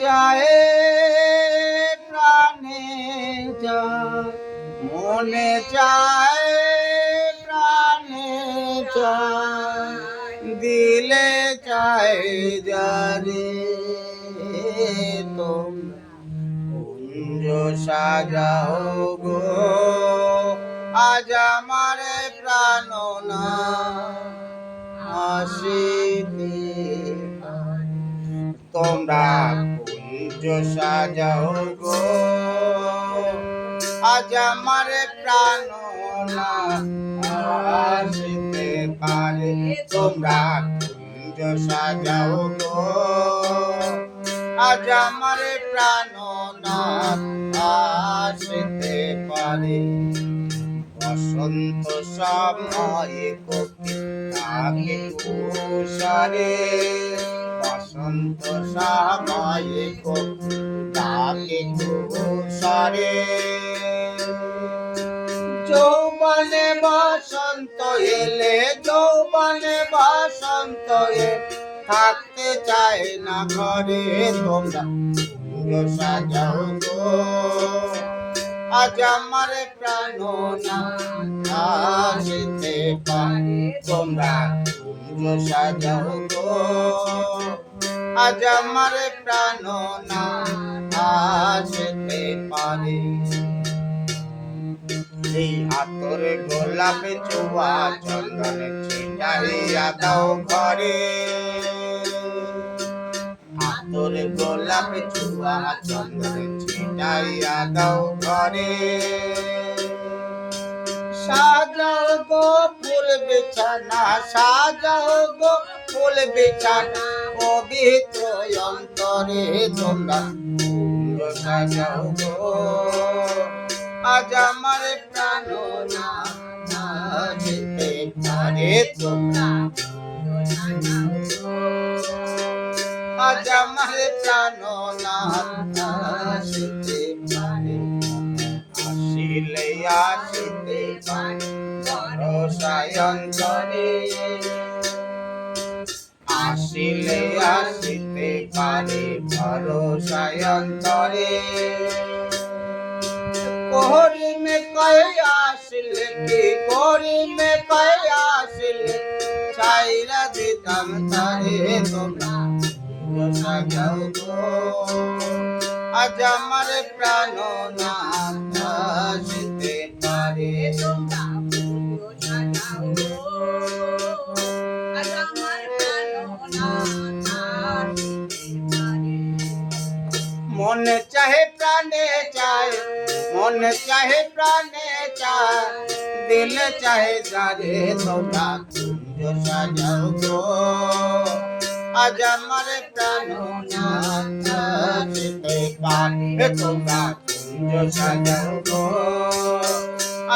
চায়, প্রাণে চায়। মনে চায়, প্রাণে চায়। দিলে চায় যারে সাজাও গো, আজ আমার প্রাণ না। আসিতে তোমরা কুঞ্জ সাজাও গো। আজ আমার প্রাণ না আসিতে পারে। তোমরা কুঞ্জ সাজাও গো। আজ আমার প্রাণ না আসিতে পারে। বসন্ত সময়ে কবিতাকে তুষারে বসন্ত সময়ে তুষারে যৌবনে বসন্ত এলে, যৌবনে বসন্ত এ থাকতে চায় না ঘরে তোমরা। সাজাও গো আজ আমার প্রাণ না আসতে পারে। তোমরা সাজাও গো আজ আমার প্রাণ না আসতে পারে। এই আতর গোলাপ চুয়া চন্দন ছিটাইয়া দাও ঘরে। আতর গোলাপ চুয়া চন্দন ছিটাইয়া দাও ঘরে। সাজাও গো ফুল বিছানা সাজাও গো ফুল বিছানা পবিত্র অন্তরে তোমরা সাজাও গো আজ আমার প্রাণ না যেতে পারে তোমরা আজ আমার প্রাণ না যেতে পারে আসিলে, আসিতে পারে ভরসায় অন্তরে। আসিলে, আসিতে পারে ভরসায় অন্তরে কোহরি মে কয় আসলে, কি কোহরি মে কয় আসলে? চাইরা দিতাম তারে তোমরা সাজাও গো। আজ আমার প্রাণ না মনে চাহে প্রাণে চায়, মনে চাহে প্রাণে চায়, দিল চাহে যারে তোমরা সাজাও গো। আজ আমার প্রাণ না আসতে পারে তোমরা সাজাও গো।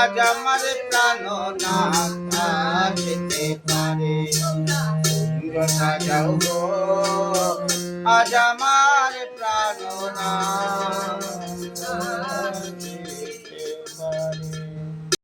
আজ আমার প্রাণ না পারে সাজাও গো। আজ আমার প্রাণনা।